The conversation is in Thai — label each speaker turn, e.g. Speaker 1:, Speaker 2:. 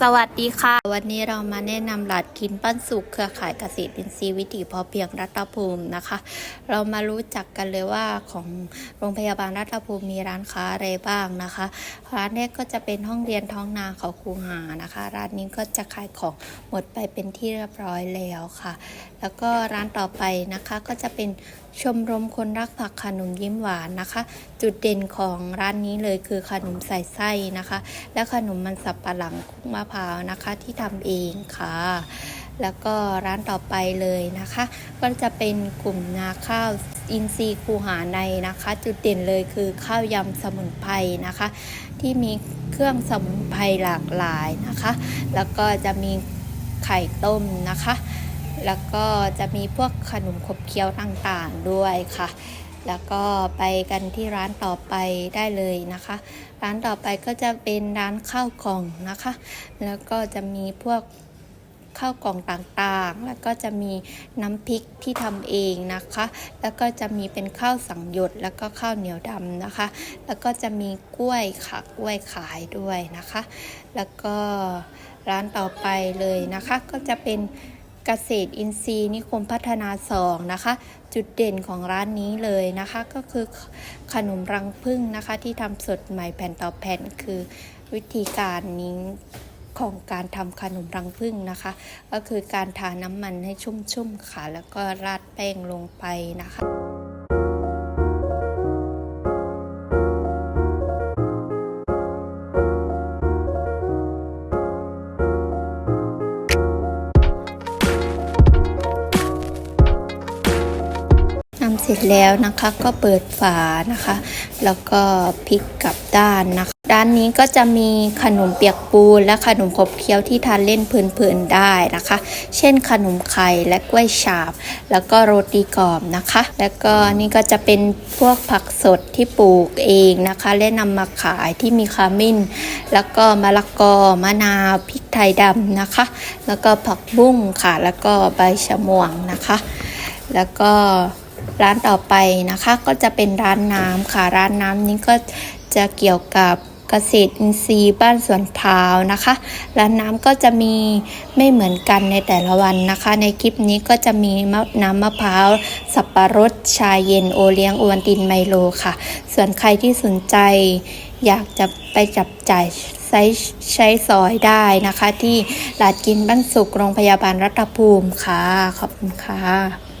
Speaker 1: สวัสดีค่ะ วันนี้เรามาแนะนำหลาดกินปั้นสุกเครือข่ายเกษตรอินทรีย์วิถีพอเพียงรัตภูมินะคะ เรามารู้จักกันเลยว่าของโรงพยาบาลรัตภูมิมีร้านค้าอะไรบ้างนะคะร้านแรกก็จะเป็นห้องเรียนท้องนาเขาคูหานะคะ ร้านนี้ก็จะขายของหมดไปเป็นที่เรียบร้อยแล้วค่ะ แล้วก็ร้านต่อไปนะคะก็จะเป็นชมรมคนรักผักขนมยิ้มหวานนะคะ จุดเด่นของร้านนี้เลยคือขนมใส่ไส้นะคะ และขนมมันสับปะหลังคุกมะพร้าวนะคะที่ทำเองค่ะ แล้วก็ร้านต่อไปเลยนะคะ ก็จะเป็นกลุ่มนาข้าวอินทรีย์คูหาในนะคะ จุดเด่นเลยคือข้าวยำสมุนไพรนะคะ ที่มีเครื่องสมุนไพรหลากหลายนะคะ แล้วก็จะมีไข่ต้มนะคะ แล้วก็จะมีพวกขนมขบเคี้ยวต่างๆด้วยค่ะแล้วก็ไปกันที่ร้านต่อไปได้เลยนะคะ ร้านต่อไปก็จะเป็นร้านข้าวกล่องนะคะ แล้วก็จะมีพวกข้าวกล่องต่างๆ แล้วก็จะมีน้ำพริกที่ทำเองนะคะ แล้วก็จะมีเป็นข้าวสังหยดแล้วก็ข้าวเหนียวดำนะคะ แล้วก็จะมีกล้วยค่ะกล้วยขายด้วยนะคะ แล้วก็ร้านต่อไปเลยนะคะ ก็จะเป็น เกษตรอินทรีย์นิคมพัฒนาสองนะคะ จุดเด่นของร้านนี้เลยนะคะ ก็คือขนมรังผึ้งนะคะ ที่ทำสดใหม่แผ่นต่อแผ่นคือวิธีการนี้ของการทำขนมรังผึ้งนะคะ ก็คือการทาน้ำมันให้ชุ่มๆค่ะ แล้วก็ราดแป้งลงไปนะคะ สร็จแล้วนะคะก็เปิดฝานะคะ แล้วก็พลิกกลับด้านนะคะด้านนี้ก็จะมีขนมเปียกปูนและขนมขบเคี้ยวที่ทานเล่นเพลินๆได้นะคะ เช่นขนมไข่และกล้วยฉาบ แล้วก็โรตีกรอบนะคะ แล้วก็นี่ก็จะเป็นพวกผักสดที่ปลูกเองนะคะ และนำมาขายที่มีขมิ้น แล้วก็มะละกอมะนาวพริกไทยดำนะคะ แล้วก็ผักบุ้งค่ะ แล้วก็ใบชะมวงนะคะ แล้วก็ ร้านต่อไปนะคะก็จะเป็นร้านน้ำค่ะ ร้านน้ำนี้ก็จะเกี่ยวกับเกษตรอินทรีย์บ้านสวนพร้าวนะคะ ร้านน้ำก็จะมีไม่เหมือนกันในแต่ละวันนะคะ ในคลิปนี้ก็จะมีมะน้ำมะพร้าว สับปะรด ชาเย็นโอเลี้ยงอวนตินไมโลค่ะ ส่วนใครที่สนใจ อยากจะไปจับจ่ายใช้ใช้สอยได้นะคะ ที่ลาดกินบ้านสุขโรงพยาบาลรัตภูมิค่ะ ขอบคุณค่ะ